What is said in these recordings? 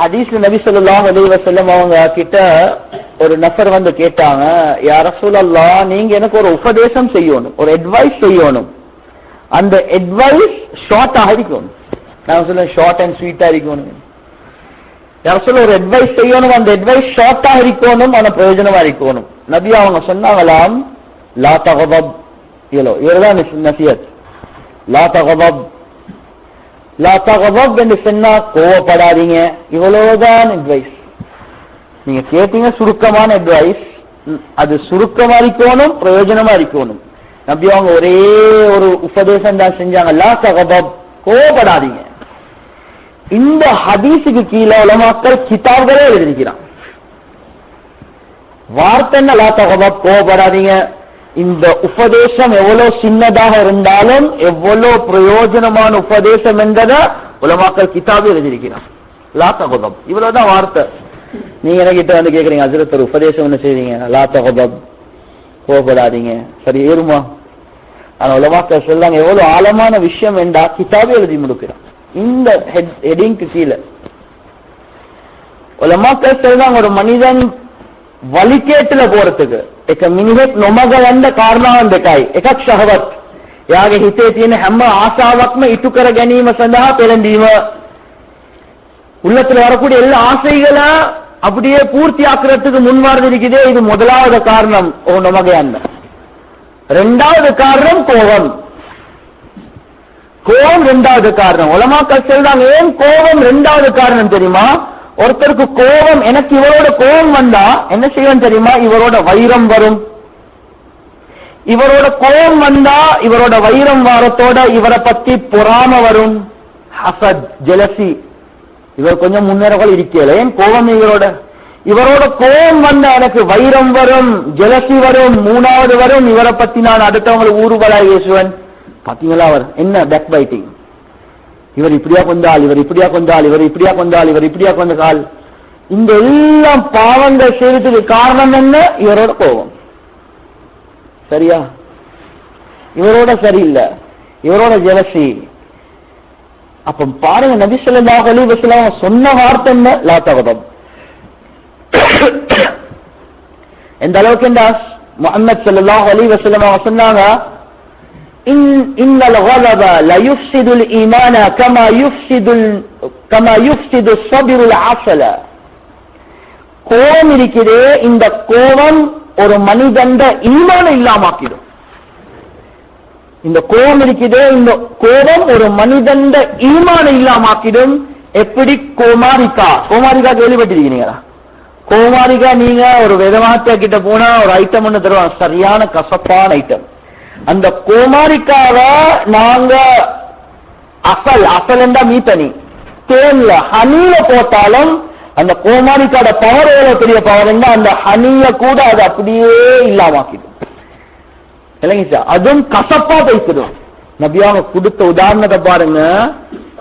ஹதீஸ்ல நபி சொல்லாஹ் அலைஹி வஸல்லம் அவங்க கிட்ட ஒரு நபர் வந்து கேட்டாங்க யார ரசூலல்லாஹ் நீங்க எனக்கு ஒரு உபதேசம் செய்யணும் ஒரு அட்வைஸ் செய்யணும். அந்த அட்வைஸ் ஷார்ட்டா இருக்கணும் நான் சொல்லுவேன் ஷார்ட் அண்ட் ஸ்வீட்டா இருக்கணும் யார சொல்ல ஒரு அட்வைஸ் செய்யணும் அந்த அட்வைஸ் ஷார்ட்டா இருக்கணும் ஆனா பிரயோஜனமா இருக்கணும். நபி அவங்க சொன்னாங்களாம் லா தகதப் இவ்வளோ இவ்வளோதான் நசியத். லா தகதப் லா என்று சொன்னா கோவப்படாதீங்க. இவ்வளவுதான் அட்வைஸ் நீங்க கேட்டீங்க சுருக்கமான அட்வைஸ் அது சுருக்கமா இருக்கணும் பிரயோஜனமா இருக்கணும். நம்பி அவங்க ஒரே ஒரு உபதேசம் தான் செஞ்சாங்க. லா தகபப் கோவப்படாதீங்க. இந்த ஹதீஸுக்கு கீழே உலமாக்கள் கிதாப்களே எழுதிக்கிறான் வார்த்தை என்ன லா தகபப் கோவப்படாதீங்க. இந்த உபதேசம் எவ்வளவு சின்னதாக இருந்தாலும் எவ்வளவு பிரயோஜனமான உபதேசம் என்பதை உலமாக்கல் கிதாபு எழுதியிருக்கிறார். லாத்தகுதம் இவ்வளவுதான் வார்த்தை. நீங்க என்ன கிட்ட வந்து கேக்குறீங்க? அஜரத்தர் உபதேசம் என்ன செய்வீங்க லாத்தகுதம் கோபப்படாதீங்க. சரி ஏறுமா. ஆனா உலமாக்கல் சொல்லாங்க எவ்வளவு ஆழமான விஷயம் என்றா கிதாபு எழுதி முடிக்கிறான் இந்த ஹெட்டிங்க்கு கீழே. உலமாக்கல் சொல்லாங்க ஒரு மனிதன் வழிகேட்டுல போறதுக்கு එක මිනිහෙක් නොමග යන්න කාරණාවන් දෙකයි එකක් ශහවත් එයාගේ හිතේ තියෙන හැම ආශාවක්ම ඉටු කර ගැනීම සඳහා පෙළඹීම உள்ளத்துல வரக்கூடிய எல்லா ஆசைகளை அப்படியே பூர்த்தி ஆக்குறதுக்கு முன் இருக்குது இது முதலாவது காரணம் ஓ நமக அண்ண ரெண்டாவது காரணம் கோபம் கோபம் ரெண்டாவது காரணம் உலமாக்கள் சொல்றாங்க ஏன் கோபம் ரெண்டாவது காரணம் தெரியுமா ஒருத்தருக்கு கோபம் எனக்கு இவரோட கோபம் வந்தா என்ன செய்வோம் தெரியுமா? இவரோட வைரம் வரும். இவரோட கோபம் வந்தா இவரோட வைரம் வாரத்தோட இவரை பத்தி பொறாம வரும். ஹசத் ஜெலசி. இவர் கொஞ்சம் முன்னேறவள் இருக்கல ஏன் கோபம் இவரோட? இவரோட கோபம் வந்தா எனக்கு வைரம் வரும் ஜெலசி வரும் மூணாவது வரும். இவரை பத்தி நான் அடுத்தவங்களை ஊறுபலா இயேசுவன் பாத்தீங்களா அவர்? என்ன பேக் பைட்டிங் இவர் இப்படியா கொண்டால் இவர் இப்படியா கொண்டால் இவர் இப்படியா கொண்டால் இவர் இப்படியா கொண்டால். இந்த எல்லாம் பாவங்கள் செய்யறதுக்கு காரணம் என்ன? இவரோட கோபம். சரியா? இவரோட சரியில்லை. இவரோட ஜெலசி. அப்ப பாருங்க நபி சொல்லாஹ் அலி வசலாம் சொன்ன வார்த்தை என்ன? லா தகதம் எந்த அளவுக்கு என்றா முஹம்மது ஸல்லல்லாஹு அலைஹி சொன்னாங்க? கோபம் இருக்கிறே இந்த கோபம் ஒரு மனிதண்ட ஈமான இல்லாமாக்கிடும். இந்த கோபம் இருக்குதே இந்த கோபம் ஒரு மனிதண்ட ஈமான இல்லாமாக்கிடும். எப்படி? கோமாரிக்கா. கோமாரிக்கா கேள்விப்பட்டிருக்கீங்களா கோமாரிக்கா நீங்க ஒரு விதமாத்தியா கிட்ட போனா ஒரு ஐட்டம் ஒண்ணு தருவாங்க. சரியான கசப்பான ஐட்டம் அந்த கோமாரிக்காவ நாங்க அசல் அசல் என்றா மீத்தனி. தேன்ல ஹனியில போட்டாலும் அந்த கோமாரிக்காட பவர் எவ்வளவு பெரிய பவர் அந்த ஹனிய கூட அது அப்படியே இல்லாமாக்கிடும். இல்லைங்க சார் அதுவும் கசப்பா பேசிடும். நபியாக கொடுத்த உதாரணத்தை பாருங்க.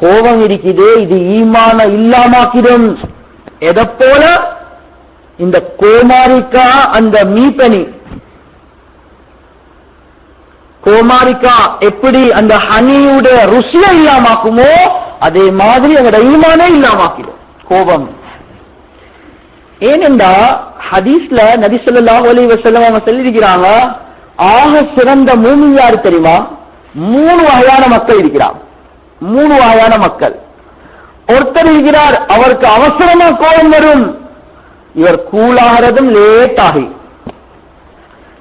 கோபம் இருக்குது இது ஈமான இல்லாமாக்கிடும். எதை போல? இந்த கோமாரிக்கா அந்த மீத்தனி. கோமாரிக்கா எப்படி அந்த ஹனியுடைய ருசியை இல்லாமாக்குமோ அதே மாதிரி அதோட ஈமானே இல்லாமாக்கிடும். கோபம். ஏனென்றா ஹதீஸ்ல நபி ஸல்லல்லாஹு அலைஹி வஸல்லம் அவங்க சொல்லியிருக்கிறாங்க ஆக சிறந்த மூமின் யாரு தெரியுமா? மூணு வகையான மக்கள் இருக்கிறார். மூணு வகையான மக்கள். ஒருத்தர் இருக்கிறார் அவருக்கு அவசரமா கோபம் வரும். இவர் கூலாகிறதும் லேட் ஆகி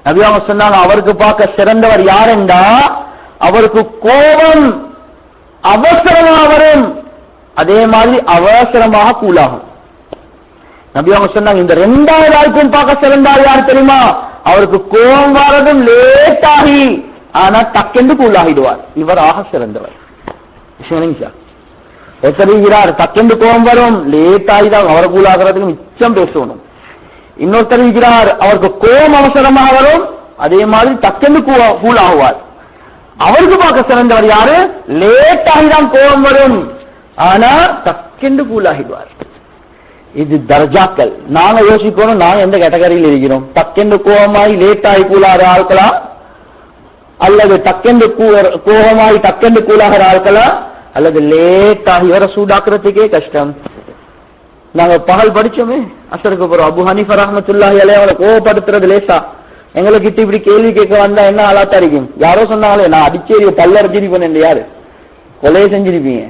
நபி அவங்க சொன்னாங்க அவருக்கு பார்க்க சிறந்தவர் யார் என்றா அவருக்கு கோபம் அவசரமா வரும். அதே மாதிரி அவசரமாக கூலாகும். நபி சொன்னாங்க இந்த ரெண்டாவது ஆளுக்கும் பார்க்க சிறந்தார் யார் தெரியுமா? அவருக்கு கோபம் வரதும் லேட்டாகி ஆனா டக்கென்று கூலாகிடுவார். இவர் ஆக சிறந்தவர் எத்தறிகிறார் சார். டக்கென்று கோபம் வரும் லேட்டாகி தான் அவரை கூலாகிறதுக்கு மிச்சம் பேசணும். இன்னொருத்தர் இருக்கிறார் அவருக்கு கோபம் அவசரமாக வரும் அதே மாதிரி டக்குன்னு கூல் ஆகுவார் அவருக்கு பார்க்க சிறந்தவர் யாரு? லேட்டாக தான் கோபம் வரும். ஆனா டக்கென்று கூலாகிடுவார். இது தர்ஜாக்கள். நாங்க யோசிக்கணும் நாங்க எந்த கேட்டகரியில் இருக்கிறோம்? டக்கென்று கோபமாய் லேட்டாகி கூலாகிற ஆட்களா? அல்லது டக்கென்று கோபமாய் டக்கென்று கூலாகிற ஆட்களா? அல்லது லேட்டாகி வர சூடாக்குறதுக்கே கஷ்டம். நாங்க பகல் படிச்சோமே. அசருக்கு போறோம் அபு ஹனீஃபா ரஹமத்துல்லாஹி அலைஹி அவளை கோவப்படுத்துறது லேசா. எங்களை கிட்ட இப்படி கேள்வி கேட்க வந்தா என்ன ஆளாத்தா இருக்கும்? யாரோ சொன்னாலே நான் அடிச்சேரி பல்லரைச்சிருப்பேன் யாரு? கொலையை செஞ்சிருப்பீங்க.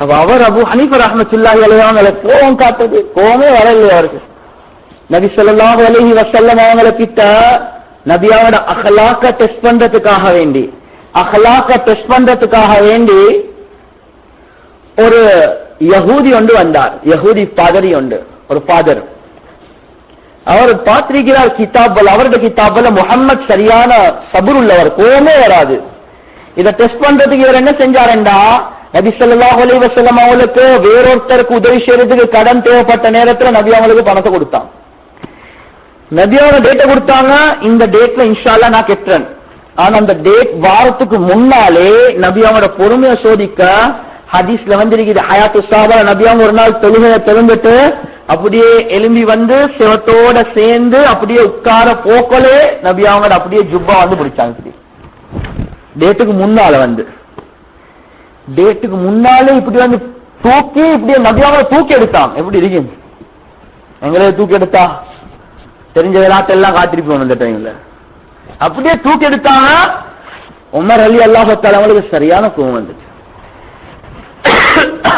அப்ப அவர் அபு ஹனீஃபா ரஹமத்துல்லாஹி அலைஹி அவங்கள கோவம் காட்டுது கோவமே வரல அவருக்கு. நபி ஸல்லல்லாஹு அலைஹி வசல்லம் அவங்கள கிட்ட நபியாவோட அகலாக்க டெஸ்ட் பண்றதுக்காக வேண்டி அகலாக்க டெஸ்ட் பண்றதுக்காக வேண்டி ஒரு யகூதி ஒன்று வந்தார் யகூதி பாதரி உண்டு ஒரு ஃபாதர் அவர் பார்த்திருக்கிறார் கிதாபல் அவருடைய கிதாபல முகம்மது சரியான சபுர் உள்ளவர் கோவமே வராது இதை டெஸ்ட் பண்றதுக்கு இவர் என்ன செஞ்சாருண்டா நபி ஸல்லல்லாஹு அலைஹி வசலம் அவங்களுக்கு வேறொருத்தருக்கு உதவி செய்யறதுக்கு கடன் தேவைப்பட்ட நேரத்துல நபி அவங்களுக்கு பணத்தை கொடுத்தான் நபியோட டேட்டை கொடுத்தாங்க இந்த டேட்ல இன்ஷால்லா நான் கெட்டுறேன் ஆனா அந்த டேட் வாரத்துக்கு முன்னாலே நபி அவங்களோட பொறுமையை சோதிக்க ஹதீஸ்ல வந்திருக்குது ஹயாத்து சாபா நபி ஒரு நாள் தொழுகையை திறந்துட்டு அப்படியே எலும்பி வந்து சிவத்தோட சேர்ந்து அப்படியே உட்கார போக்கலே நபி அப்படியே ஜுப்பா வந்து பிடிச்சாங்க டேட்டுக்கு முன்னால வந்து. டேட்டுக்கு முன்னாலே இப்படி வந்து தூக்கி இப்படியே நபி தூக்கி எடுத்தான். எப்படி இருக்கும்? எங்களே தூக்கி எடுத்தா? தெரிஞ்ச விளையாட்டெல்லாம் காத்திருப்போம் இந்த டைம்ல அப்படியே தூக்கி எடுத்தாங்க உமர் அலி அல்லாஹத்தால அவங்களுக்கு சரியான கோவம் வந்துச்சு.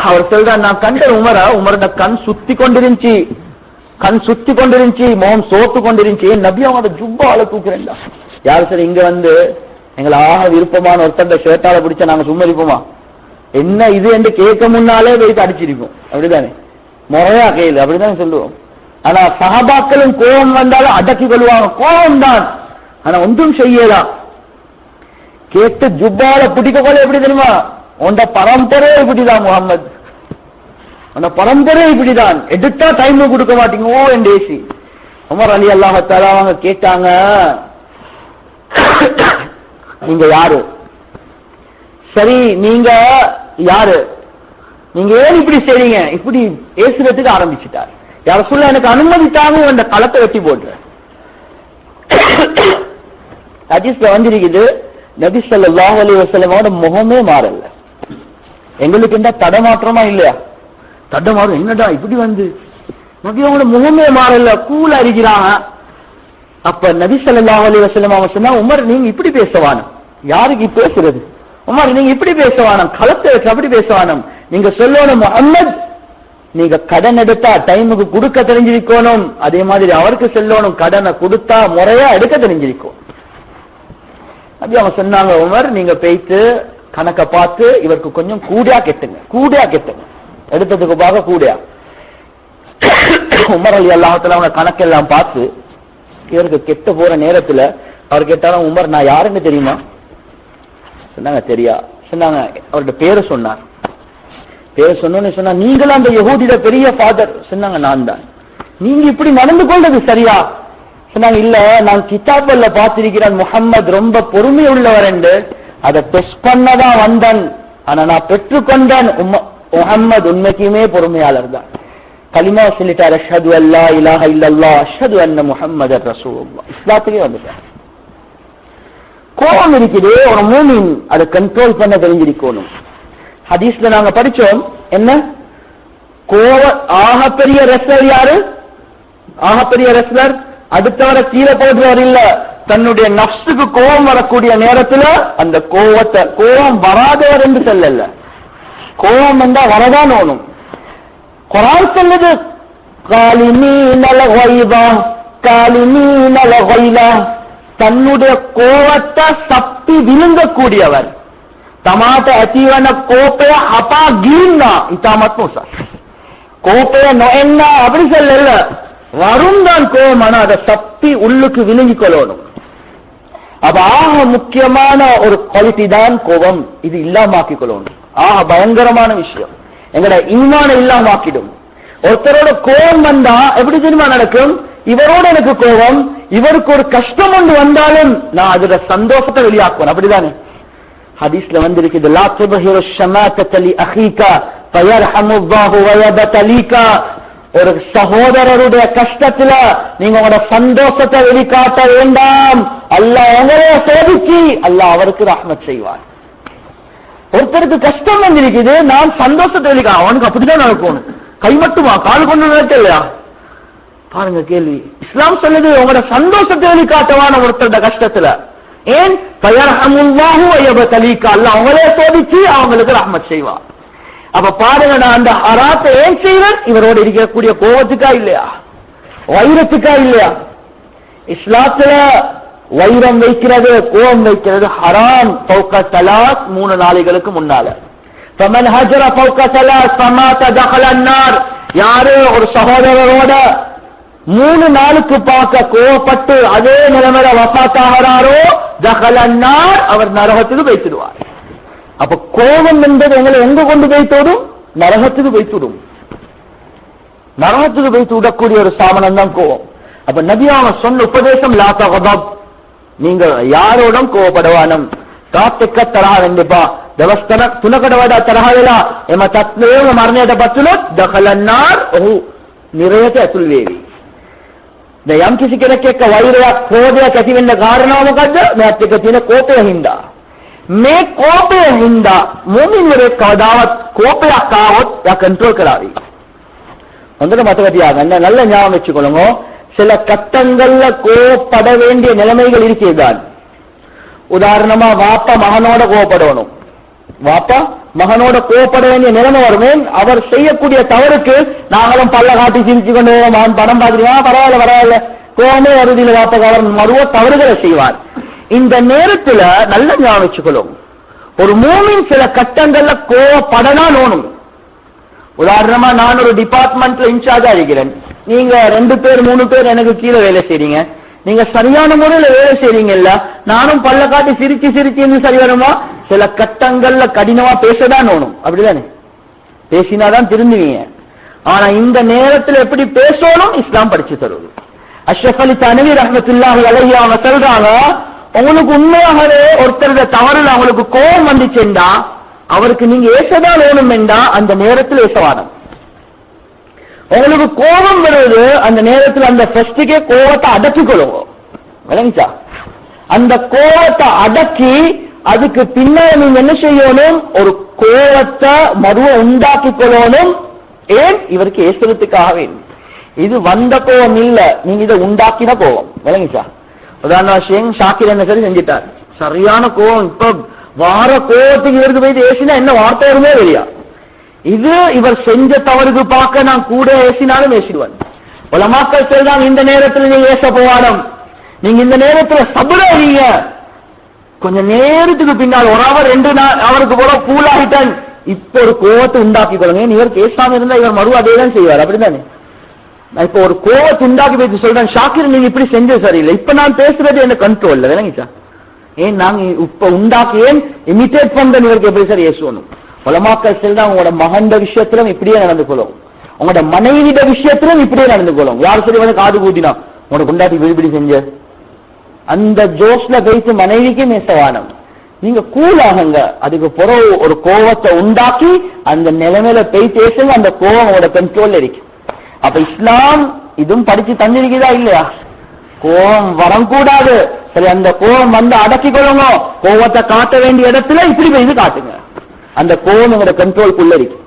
அவர் சொல்றார் நான் கண்ட உமரா உமரோட கண் சுத்தி கொண்டிருந்துச்சு. கண் சுத்தி கொண்டிருந்துச்சு முகம் சோத்து கொண்டிருந்துச்சு. நபி அவனோட ஜுப்பால தூக்குறேன்டா யார் சரி இங்க வந்து எங்களை ஆக விருப்பமான ஒருத்தந்த ஷர்ட்டால பிடிச்ச நாங்க சும்மா இருப்போமா? என்ன இது என்று கேட்க முன்னாலே போய் அடிச்சிருக்கும் அப்படிதானே? முறையா கையில் அப்படிதான் சொல்லுவோம். ஆனா சகாபாக்களும் கோபம் வந்தாலும் அடக்கி கொள்வாங்க. கோபம் தான் ஆனா ஒன்றும் செய்யலாம் கேட்டு ஜுப்பால பிடிக்க போல எப்படி தெரியுமா? உண்ட பரம்பரே இப்படிதான் முகமது உன்ட பரம்பரே இப்படிதான். எடுத்தா டைம் கொடுக்க மாட்டீங்க. ஓ என் ஏசி உமர் அலி அல்லாஹத்தால அவங்க கேட்டாங்க. நீங்க யாரு? சரி நீங்க யாரு? நீங்க ஏன் இப்படி செய்றீங்க? இப்படி பேசுறதுக்கு ஆரம்பிச்சுட்டார். யார சொல்ல எனக்கு அனுமதித்தாங்க அந்த களத்தை வெட்டி போட்டுறேன் ஹதீஸ்ல வந்திருக்குது நபி ஸல்லல்லாஹு அலைஹி வசலமோட முகமே மாறல. எங்களுக்கு என்ன தடமாற்றமா இல்லையா? தடமாறும் என்னடா இப்படி வந்து? நபியோட முகமே மாறல கூல அறிகிறாங்க அப்ப நபி ஸல்லல்லாஹு அலி வசலம் அவன் சொன்னா உமர் நீங்க இப்படி பேசவானம் யாருக்கு பேசுறது? உமர் நீங்க இப்படி பேசவானம் களத்தை வச்சு அப்படி பேசவானம் நீங்க சொல்லணும் முஹம்மத். நீங்க கடன் எடுத்தா டைமுக்கு கொடுக்க தெரிஞ்சிருக்கணும். அதே மாதிரி அவருக்கு செல்லணும் கடனை கொடுத்தா முறையா எடுக்க தெரிஞ்சிருக்கும். அப்படி அவங்க சொன்னாங்க உமர் நீங்க போயிட்டு கணக்கை பார்த்து இவருக்கு கொஞ்சம் கூடியா கெட்டுங்க. கூடியா கெட்டுங்க. எடுத்ததுக்கு பார்க்க கூடியா. உமர் அலி அல்லாஹத்துல அவங்க கணக்கெல்லாம் பார்த்து இவருக்கு கெட்ட போற நேரத்துல அவர் கேட்டாலும் உமர் நான் யாருன்னு தெரியுமா? சொன்னாங்க தெரியா. சொன்னாங்க அவருடைய பேரு சொன்னார். பேரு சொன்னோன்னு சொன்னா நீங்களும் அந்த யகூதியோட பெரிய ஃபாதர் சொன்னாங்க நான் தான். நீங்க இப்படி நடந்து கொண்டது சரியா? சொன்னாங்க இல்ல நான் கிதாபல்ல பார்த்திருக்கிறேன் முகம்மது ரொம்ப பொறுமை உள்ளவர் என்று. அதை டெஸ்ட் பண்ணதான் வந்தேன். ஆனா நான் பெற்றுக்கொண்டேன். முகம்மது உண்மைக்குமே பொறுமையாளர் தான். கலிமா சொல்லிட்டார் அஷது அல்லா இலாஹ இல்லல்லா அஷது அன்ன முகம்மது ரசூல்லா இஸ்லாத்துக்கே வந்துட்டார். கோபம் இருக்குது. ஒரு மூமின் அதை கண்ட்ரோல் பண்ண தெரிஞ்சிருக்கணும். ஹதீஸ்ல நாங்க படிச்சோம் என்ன? கோவ ஆகப்பெரிய ரெஸ்லர் யாரு? ஆகப்பெரிய ரெஸ்லர் அடுத்தவரை கீழே போடுறவர் இல்ல. தன்னுடைய நப்சுக்கு கோபம் வரக்கூடிய நேரத்துல அந்த கோவத்தை கோபம் வராதவர் என்று சொல்லல கோபம் வந்தா வரதான் ஓணும். குரான் சொன்னது தன்னுடைய கோவத்தை சப்பி விழுங்கக்கூடியவர். தமாட்ட அத்தீவன கோப்பைய அப்பா கீழ்னா இத்தாமத் மூசா கோப்பைய நொயன்னா அப்படி சொல்லல. வரும் தான் கோபம் ஆனா அதை சப்பி உள்ளுக்கு விழுங்கிக் கொள்ளணும் அப்ப ஆக முக்கியமான ஒரு குவாலிட்டி தான் கோபம். இது இல்லாமாக்கிக் கொள்ளணும் ஆக பயங்கரமான விஷயம். எங்கட ஈமான இல்லாமாக்கிடும் ஒருத்தரோட கோபம் வந்தா எப்படி தெரியுமா நடக்கும்? இவரோட எனக்கு கோபம் இவருக்கு ஒரு கஷ்டம் ஒன்று வந்தாலும் நான் அதுல சந்தோஷத்தை வெளியாக்குவேன். அப்படிதானே? ஹதீஸ்ல வந்திருக்குது லா துபஹிரு ஷமாத்தத லி அஹீகா ஃபயர்ஹமுல்லாஹு வயபதலீகா ஒரு சகோதரருடைய கஷ்டத்துல நீங்க உங்களோட சந்தோஷத்தை வெளிக்காட்ட வேண்டாம். அல்ல உங்களைய சோதிச்சு அல்ல அவருக்கு ரஹ்மத் செய்வார். ஒருத்தருக்கு கஷ்டம் வந்திருக்குது நான் சந்தோஷத்தை வெளிக்கா அவனுக்கு அப்படிதான் நடக்கணும். கை மட்டுமா கால் கொண்டு நடக்க இல்லையா? பாருங்க கேள்வி. இஸ்லாம் சொல்லுது உங்களோட சந்தோஷத்தை வெளிக்காட்டவான ஒருத்தரோட கஷ்டத்துல. ஏன்? தயாரமுல்லாஹு வயப தலீக்கா அல்ல அவங்களே சோதிச்சு அவங்களுக்கு ரஹ்மத் செய்வார். அப்ப பாருங்க நான் அந்த ஹராத்தை ஏன் செய்வேன்? இவரோடு இருக்கக்கூடிய கோபத்துக்கா இல்லையா? வைரத்துக்கா இல்லையா? இஸ்லாத்துல வைரம் வைக்கிறது கோபம் வைக்கிறது ஹராம். பௌக்க சலாஸ் மூணு நாளைகளுக்கு முன்னால. ஃபமன் ஹஜர பௌக்க சலாஸ் சமாத தஹலன்னார் யாரு ஒரு சகோதரரோட மூணு நாளுக்கு பார்க்க கோவப்பட்டு அதே நிலைமையில வசாத்தாகிறாரோ தஹலன்னார் அவர் நரகத்துக்கு வைத்திடுவார் அப்ப கோபம் என்பது எங்களை எங்க கொண்டு வைத்தோடும் நரகத்துக்கு வைத்துடும் நரகத்துக்கு வைத்து விடக்கூடிய ஒரு சாமனம் தான் கோபம் அப்ப நபியான சொன்ன உபதேசம் லாத்தகபாப் நீங்க யாரோடும் கோவப்படவானம் තාත්තෙක්ක තරහ වෙන්න එපා. දවස් තුනක් තුනකට වඩා තරහ වෙලා එම තත්ත්වයේම මරණයටපත් වුණොත් දකලන්නාර් ඔහු නිරයට ඇතුල් වේවි. දැන් යම් කිසි කෙනෙක් එක්ක වෛරයක්, ක්‍රෝධයක් ඇති වෙන්න කාරණාව මොකද්ද? මෙයාත් එක්ක තියෙන කෝපය හින්දා. මේ කෝපය හින්දා මුමින්වරේ කවදාවත් කෝපයක් ආවොත් යා කන්ට්‍රෝල් කරાવી. හොඳට මතක තියාගන්න நல்ல ஞாபகம் வெச்சுக்கோங்க. சில கட்டங்கள்ல கோபப்பட வேண்டிய நிலைமைகள் இருக்கிறதான். உதாரணமா வாப்பா மகனோட கோபப்படணும். வாப்பா மகனோட கோபப்பட வேண்டிய நிலைமை வருமே அவர் செய்யக்கூடிய தவறுக்கு நாங்களும் பல்ல காட்டி சிரிச்சு கொண்டு மகன் படம் பார்த்துருவான் பரவாயில்ல பரவாயில்ல கோமே வருதில்லை வாப்பா அவர் மறுவோ தவறுகளை செய்வார் இந்த நேரத்துல நல்ல ஞாபகம் ஒரு மூமின் சில கட்டங்கள்ல கோவப்படனா நோணும். உதாரணமா நான் ஒரு டிபார்ட்மெண்ட்ல இன்சார்ஜா இருக்கிறேன். நீங்க ரெண்டு பேர் மூணு பேர் எனக்கு கீழே வேலை செய்றீங்க. நீங்க சரியான முறையில வேலை செய்றீங்கல்ல நானும் பல்ல காட்டி சிரிச்சு சிரிச்சு சரி வருமா? சில கட்டங்கள்ல கடினமா பேசதான் ஓணும் அப்படிதானே? பேசினாதான் திருந்துவீங்க. ஆனா இந்த நேரத்துல எப்படி பேசணும்? இஸ்லாம் படிச்சு தருவது. அஷ்ரஃப் அலி தனவி ரஹமத்துல்லாஹி அலையா அவங்க சொல்றாங்க உங்களுக்கு உண்மையாகவே ஒருத்தருட தவறுல அவங்களுக்கு கோபம் வந்துச்சுண்டா அவருக்கு நீங்க ஏசதான் வேணும் என்றா அந்த நேரத்தில் ஏசவாதம். உங்களுக்கு கோபம் வருது அந்த நேரத்தில் அந்த ஃபர்ஸ்டுக்கே கோபத்தை அடக்கிக்கொள்ளுங்க. விளங்கிச்சா? அந்த கோபத்தை அடக்கி அதுக்கு பின்னால் நீங்க என்ன செய்யணும்? ஒரு கோபத்தை மறுவ உண்டாக்கி கொள்ளணும் ஏன்? இவருக்கு ஏசுறதுக்காக வேண்டும் இது வந்த கோபம் இல்ல நீங்க இதை உண்டாக்கின கோபம். விளங்கிச்சா? உதாரண விஷயம் ஷாக்கிர் என்ன சரி செஞ்சிட்டார். சரியான கோபம் இப்ப வார கோபத்துக்கு இவருக்கு போய் ஏசினா என்ன வார்த்தை வருமே வெளியா இது இவர் செஞ்ச தவறுக்கு பார்க்க நான் கூட ஏசினாலும் ஏசிடுவேன் உலமாக்கள் சொல்றாங்க இந்த நேரத்துல நீங்க ஏச போவாடம் நீங்க இந்த நேரத்துல சபுரீங்க கொஞ்ச நேரத்துக்கு பின்னால் ஒரு அவர் ரெண்டு நாள் அவருக்கு போல கூல் ஆகிட்டான். இப்ப ஒரு கோவத்தை உண்டாக்கி கொள்ளுங்க இவர் பேசாம இருந்தா இவர் மறு அதே தான் செய்வார். அப்படிதானே? நான் இப்போ ஒரு கோவத்தை உண்டாக்கி வைத்து சொல்றேன். ஷாக்கிர் நீங்க இப்படி செஞ்சது சரியில்லை. இப்ப நான் பேசுறது என்ன கண்ட்ரோல் விளங்கிச்சா ஏன் நாங்க இப்ப உண்டாக்கி ஏன் இமிட்டேட் பண்ற இவருக்கு எப்படி சார் ஏசுவணும் உலமாக்கள் செல்தான் உங்களோட மகண்ட விஷயத்திலும் இப்படியே நடந்து கொள்ளும். உங்களோட மனைவிட விஷயத்திலும் இப்படியே நடந்து கொள்ளும். யார் சரி வந்து காது கூட்டினா உங்களோட கொண்டாட்டி விழுபிடி செஞ்ச? அந்த ஜோஷ்ல வைத்து மனைவிக்கு மேசவானம் நீங்க கூலாகுங்க அதுக்கு பிறகு ஒரு கோவத்தை உண்டாக்கி அந்த நிலைமையில போய் பேசுங்க. அந்த கோவம் உங்களோட கண்ட்ரோல்ல இருக்கு. அப்ப இஸ்லாம் இதுவும் படிச்சு தந்திருக்குதா இல்லையா கோபம் வரக்கூடாது சரி அந்த கோபம் வந்து அடக்கி கொள்ளுங்க கோபத்தை காட்ட வேண்டிய இடத்துல இப்படி போய் காட்டுங்க அந்த கோபம் உங்களோட கண்ட்ரோல்குள்ள இருக்கு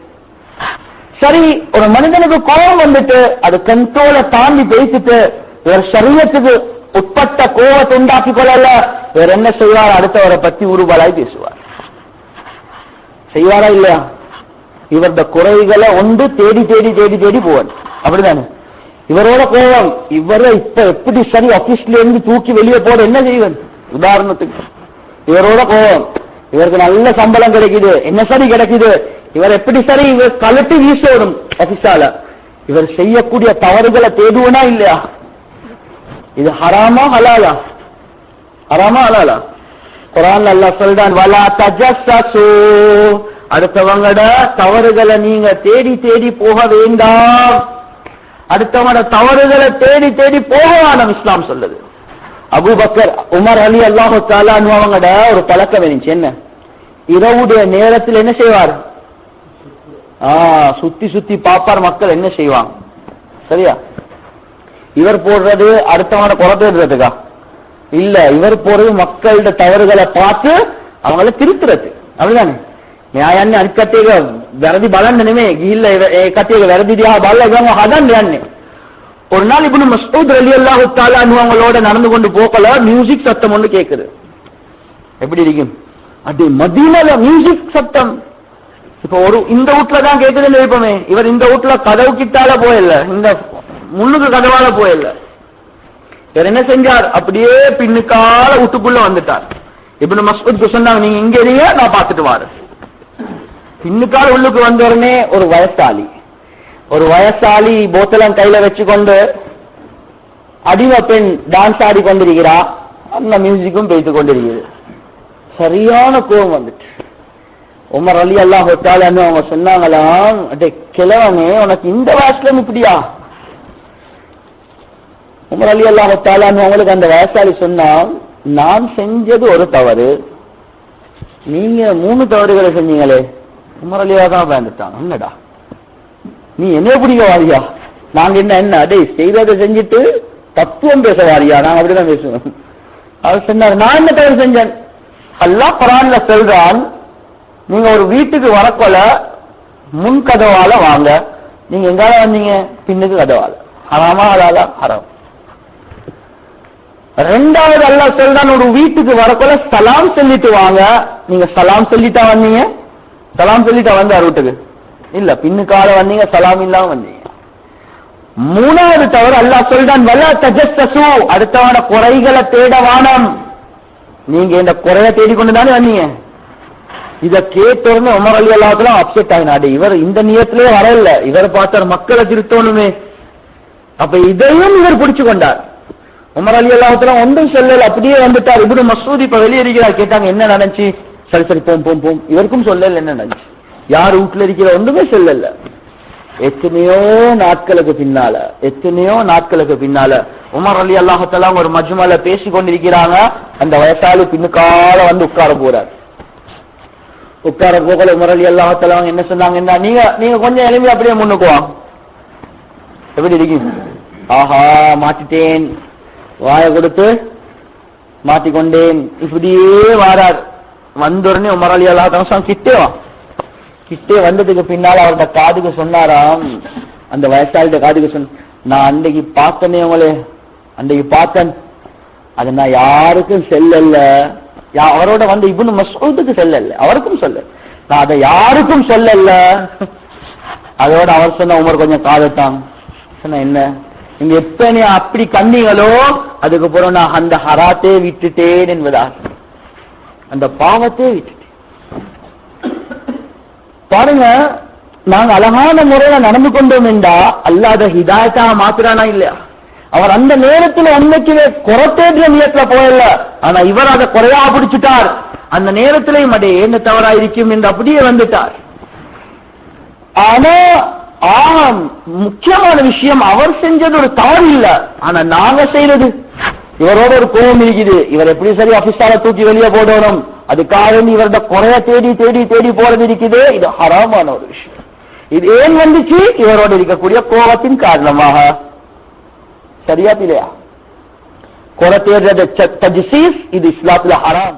சரி ஒரு மனிதனுக்கு கோபம் வந்துட்டு அது கண்ட்ரோலை தாண்டி பேசிட்டு ஒரு சரீரத்துக்கு உட்பட்ட கோபத்தை உண்டாக்கி கொள்ளல வேற என்ன செய்வார் அடுத்தவரை பத்தி உருவலாய் பேசுவார் செய்வாரா இல்லையா இவரது குறைகளை ஒன்று தேடி தேடி தேடி தேடி போவார் அப்படிதானே? இவரோட கோபம் இவரை இப்ப எப்படி சரி ஆபீஸ்ல இருந்து தூக்கி வெளியே போட என்ன செய்வன்? உதாரணத்துக்கு இவரோட கோபம் இவருக்கு நல்ல சம்பளம் கிடைக்குது என்ன சரி கிடைக்குது இவர் எப்படி சரி இவர் கலட்டி வீசோடும் ஆபீஸால இவர் செய்யக்கூடிய தவறுகளை தேடுவனா இல்லையா? இது ஹராமா ஹலாலா? ஹராமா ஹலாலா? குரான் அல்லாஹ் சொல்றான் வலா தஜஸ்ஸு அடுத்தவங்கட தவறுகளை நீங்க தேடி தேடி போக வேண்டாம். அடுத்தவனோட தவறுகளை தேடி தேடி போக வேண்டாம் இஸ்லாம் சொல்லுது. அபுபக்கர் உமர் அலி அல்லாஹு தாலான்னு அவங்கட ஒரு பழக்கம் இருந்துச்சு. என்ன? இரவுடைய நேரத்தில் என்ன செய்வார்? சுத்தி சுத்தி பாப்பார் மக்கள் என்ன செய்வாங்க? சரியா? இவர் போடுறது அடுத்தவனை குறை தேடுறதுக்கா இல்ல இவர் போறது மக்களோட தவறுகளை பார்த்து அவங்கள திருத்துறது. அப்படிதானே? நியாயான்னு அடிக்கத்தேக වැරදි බලන්න නෙමෙයි ගිහිල්ලා ඒ- ඒ කටියක වැරදි දිහා බලලා ගම හදන්න යන්නේ ஒரு நாள் இப்னு மஸ்ஊத் ரலியல்லாஹு தஆலா அன்ஹு அவங்களோட நடந்து கொண்டு போகல மியூசிக் சத்தம் ஒன்று கேக்குது எப்படி இருக்கும் அது மதீனால மியூசிக் சத்தம் இப்ப ஒரு இந்த வீட்ல தான் கேக்குதுன்னு இருப்போமே இவர் இந்த வீட்ல கதவு கிட்டால போயில்ல இந்த முன்னுக்கு கதவால போயில்ல இவர் என்ன செஞ்சார் அப்படியே பின்னுக்கால வீட்டுக்குள்ள வந்துட்டார் இப்னு மஸ்ஊத் சொன்னாங்க நீங்க இங்க இருங்க நான் பார்த்துட்டு வரேன் பின்னுக்கால உள்ளுக்கு வந்த உடனே ஒரு வயசாளி. ஒரு வயசாளி போத்தலம் கையில வச்சுக்கொண்டு அடிமை பெண் டான்ஸ் ஆடி கொண்டிருக்கிறா. அந்த மியூசிக்கும் பேசிக் கொண்டிருக்கிறது. சரியான கோபம் வந்துட்டு. உமர் அலி அல்லாஹ் ஹொத்தாலன்னு அவங்க சொன்னாங்களாம் அடே கிழவனே உனக்கு இந்த வயசுல இப்படியா உமர் அலி அல்லாஹ் ஹொத்தாலன்னு அவங்களுக்கு அந்த வயசாளி சொன்னா நான் செஞ்சது ஒரு தவறு. நீங்க மூணு தவறுகளை செஞ்சீங்களே. உமர் அலியா தான் பயந்துட்டான் என்னடா? நீ என்ன பிடிக்க வாரியா? நாங்க என்ன என்ன? டேய் செய்வதை செஞ்சுட்டு தத்துவம் பேச வாரியா? நாங்க அப்படிதான் பேசுவோம் அவர் சொன்னார் நான் என்ன தவறு செஞ்சேன்? அல்லா குரான்ல சொல்றான் நீங்க ஒரு வீட்டுக்கு வரக்கொல முன் கதவால வாங்க. நீங்க எங்கால வந்தீங்க? பின்னுக்கு கதவால. ஹராமா ஹலாலா ஹராம். ரெண்டாவது அல்லா சொல்றான் ஒரு வீட்டுக்கு வரக்கொல சலாம் சொல்லிட்டு வாங்க. நீங்க சலாம் சொல்லிட்டா வந்தீங்க? சலாம் சொல்லிட்டா வந்தார் வீட்டுக்கு? இல்ல பின்னுக்கால வந்தீங்க சலாம் இல்லாம வந்தீங்க. மூணாவது தவறு அல்லாஹ் சொல்றான் வல தஜஸ்ஸு அடுத்தவன குறைகளை தேட வானம். நீங்க இந்த குறைய தேடிக்கொண்டு தானே வந்தீங்க. இத கேட்டோன்னு உமர் அலி அல்லாஹ்லாம் அப்செட் ஆகினாடு இவர் இந்த நியத்திலேயே வரல. இவர் பார்த்தார் மக்களை திருத்தணுமே. அப்ப இதையும் இவர் பிடிச்சு கொண்டார் உமர் அலி அல்லாஹ்லாம் ஒன்றும் சொல்லல அப்படியே வந்துட்டார். இப்படி மசூதி இப்ப வெளியே கேட்டாங்க என்ன நடந்துச்சு? சரி சரி போம் போம் போம். இவருக்கும் சொல்லல என்ன நடந்துச்சு யார் வீட்டுல இருக்கிற ஒன்றுமே சொல்லல. எத்தனையோ நாட்களுக்கு பின்னால எத்தனையோ நாட்களுக்கு பின்னால உமர் அலி அல்லாஹத்தெல்லாம் ஒரு மஜ்மால பேசி கொண்டிருக்கிறாங்க. அந்த வயசாளி பின்னுக்கால வந்து உட்கார போறார். உட்கார போகல உமர் அலி அல்லாஹத்தெல்லாம் என்ன சொன்னாங்கன்னா நீங்க நீங்க கொஞ்சம் எளிமையா அப்படியே முன்னுக்குவான் எப்படி இருக்கீங்க ஆஹா மாட்டிட்டேன். வாய கொடுத்து மாட்டிக்கொண்டேன். இப்படியே வாரார். வந்தோடனே உமர் அலி அல்லாஹத்தலாம் கிட்டே வா. கிட்டே வந்ததுக்கு பின்னால் அவரோட காதுக்கு சொன்னாராம். அந்த வயசாளிட்ட காதுக்கு சொன்ன நான் அன்றைக்கு பார்த்தனே உங்களே அன்றைக்கு பார்த்தேன். அது நான் யாருக்கும் செல்லல்ல யா- அவரோட வந்து இப்னு மசூதுக்கு செல்லல. அவருக்கும் சொல்ல நான் அதை யாருக்கும் சொல்லல. அதோட அவர் சொன்ன உமர் கொஞ்சம் காதட்டான். சொன்ன என்ன? நீங்க எப்ப நீ அப்படி கண்ணீங்களோ அதுக்கப்புறம் நான் அந்த ஹராத்தே விட்டுட்டேன் என்பதா அந்த பாவத்தை விட்டுட்டேன். பாருங்க நாங்க அழகான முறையில நடந்து கொண்டோம் என்றா அல்லாத ஹிதாயத்தா மாத்துறானா இல்லையா? அவர் அந்த நேரத்துல அன்னைக்குவே குறத்தேற்ற நியத்துல போயல ஆனா இவர் அதை குறையா பிடிச்சிட்டார். அந்த நேரத்திலையும் அடே என்ன தவறா இருக்கும் என்று அப்படியே வந்துட்டார். ஆனா ஆம் முக்கியமான விஷயம் அவர் செஞ்சது ஒரு தவறு இல்ல. ஆனா நாங்க செய்யறது இவரோட ஒரு கோபம் இருக்குது இவர் எப்படி சரி ஆபீஸால தூக்கி வெளியே போடணும்? அதுக்காக இவரோட குறைய தேடி தேடி தேடி போறது இருக்குது. இது ஹராமான ஒரு விஷயம். இது ஏன் வந்துச்சு? இவரோட இருக்கக்கூடிய கோபத்தின் காரணமாக. சரியா இல்லையா குறை தேடுறது இது இஸ்லாத்துல ஹராம்